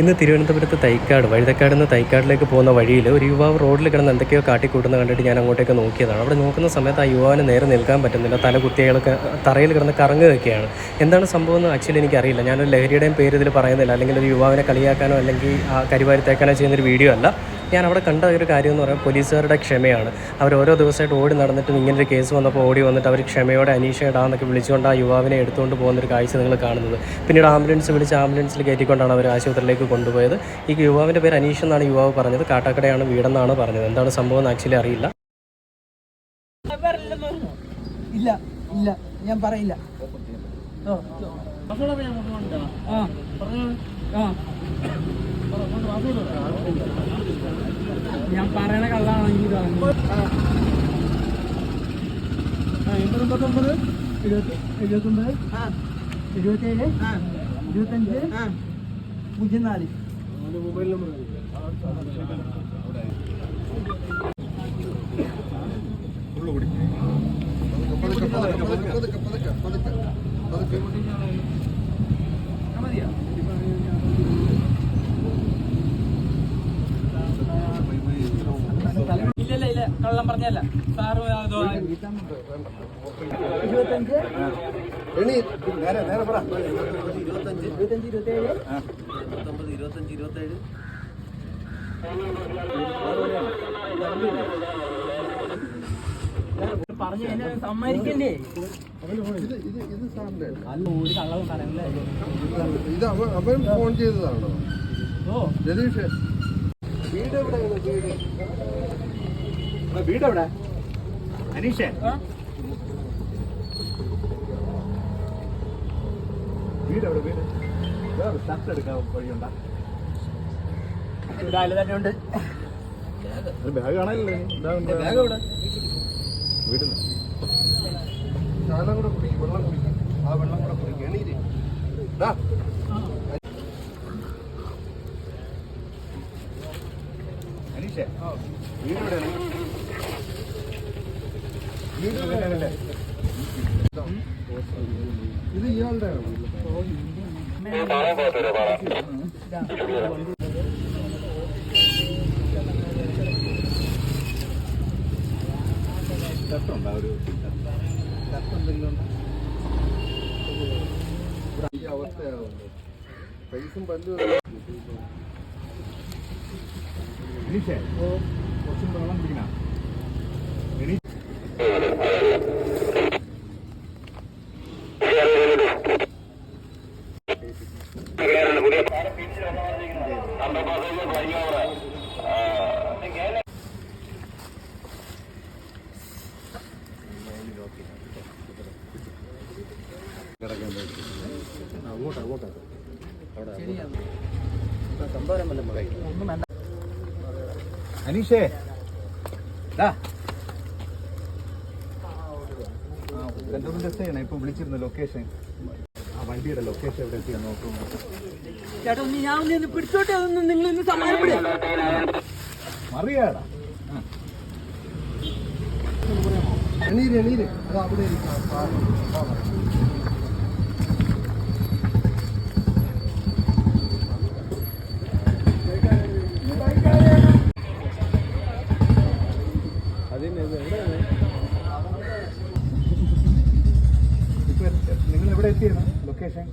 ഇന്ന് തിരുവനന്തപുരത്ത് തൈക്കാട് വഴുതക്കാട് നിന്ന് തൈക്കാടിലേക്ക് പോകുന്ന വഴിയിൽ ഒരു യുവാവ് റോഡിൽ കിടന്ന് എന്തൊക്കെയോ കാട്ടിക്കൂട്ടുന്ന കണ്ടിട്ട് ഞാൻ അങ്ങോട്ടേക്ക് നോക്കിയതാണ്. അവിടെ നോക്കുന്ന സമയത്ത് ആ യുവാവിന് നേരെ നിൽക്കാൻ പറ്റുന്നില്ല. തല കുത്തിയകളൊക്കെ തറയിൽ കിടന്ന് കറങ്ങുകയൊക്കെയാണ്. എന്താണ് സംഭവം എന്ന് ആക്ച്വലി എനിക്കറിയില്ല. ഞാനൊരു ലഹരിയുടെയും പേര് ഇതിൽ പറയുന്നില്ല. അല്ലെങ്കിൽ ഒരു യുവാവിനെ കളിയാക്കാനോ അല്ലെങ്കിൽ കരിവാരിത്തേക്കാനോ ചെയ്യുന്നൊരു വീഡിയോ അല്ല. ഞാൻ അവിടെ കണ്ട ഒരു കാര്യം എന്ന് പറയുന്നത് പോലീസുകാരുടെ ക്ഷമയാണ്. അവർ ഓരോ ദിവസമായിട്ട് ഓടി നടന്നിട്ടും ഇങ്ങനൊരു കേസ് വന്നപ്പോൾ ഓടി വന്നിട്ട് അവർ ക്ഷമയോടെ അനീഷ ഇടാന്നൊക്കെ വിളിച്ചുകൊണ്ട് ആ യുവാവിനെ എടുത്തുകൊണ്ട് പോകുന്നൊരു കാഴ്ച നിങ്ങൾ കാണുന്നത്. പിന്നീട് ആംബുലൻസ് വിളിച്ച് ആംബുലൻസിൽ കയറ്റിക്കൊണ്ടാണ് അവർ ആശുപത്രിയിലേക്ക് കൊണ്ടുപോയത്. ഈ യുവാവിന്റെ പേര് അനീഷ് എന്നാണ് യുവാവ് പറഞ്ഞത്. കാട്ടാക്കടയാണ് വീടെന്നാണ് പറഞ്ഞത്. എന്താണ് സംഭവം എന്ന് ആക്ച്വലി അറിയില്ല. ഇല്ല ഇല്ല. ഞാൻ പറയില്ല. ആ, ആ. ഞാൻ പറയണ കള്ളാണെങ്കിൽ എൺപത്തൊമ്പത് എഴുപത്തി എഴുപത്തൊമ്പത് ഇരുപത്തഞ്ച് പൂജ്യം നാല് ഇല്ലല്ല ഇല്ല? കള്ളം പറഞ്ഞല്ല. സാറ് അതോ ഇരുപത്തഞ്ച്? ഇരുപത്തഞ്ച്. ഇരുപത്തേഴ്? പറഞ്ഞു കഴിഞ്ഞാൽ സമ്മതിക്കണ്ടേ? അല്ല ഒരു കള്ളവും ഇത് അവൻ അവൻ ഫോൺ ചെയ്തതാണോ? ഓ. രതീഷ് വീട് എവിടെയാണ്? വീട്? വീട് എവിടെ അനീഷേ. വീട് എവിടെ വീട്? വേറെ ഷർട്ട് എടുക്കാൻ വഴിയുണ്ടാ? ഇവിടെ തന്നെ ഉണ്ട്. ബാഗ് കാണാനില്ലേ ബാഗ് എവിടെ വീട്ടിൽ കൂടെ കുടിക്കും വെള്ളം കുടിക്കും. ആ വെള്ളം കൂടെ കുടിക്കും. എണീര്. ദാ. അനീഷേ വീട് എവിടെയാണ്? ഇത് ഇയാളുടെ ഷർട്ടുണ്ടോ ഒരു ഷർട്ട് എന്തെങ്കിലും ഈ അവസ്ഥയാവുന്നത് പൈസും പല്ലും കുറച്ചും വെള്ളം പിടിക്കണം അനീഷേ. സെൻട്രൽ ജസ്റ്റ് ചെയ്യണം. ഇപ്പൊ വിളിച്ചിരുന്നു ലൊക്കേഷൻ ആ വണ്ടിയുടെ ലൊക്കേഷൻ എവിടെ എത്തിയാ നോക്കുന്നു ചേട്ടാ ഒന്ന് ഞാൻ ഒന്ന് പിടിച്ചോട്ടെ? ഒന്ന് നിങ്ങൾ ഒന്ന് സമാധാനപ്പെടും. മറിയാടാ. എണീര് എണീര്. അത് അവിടെ ഇരിക്കാം. അതിന് എവിടെയാണ്? Lo que es. ¿eh?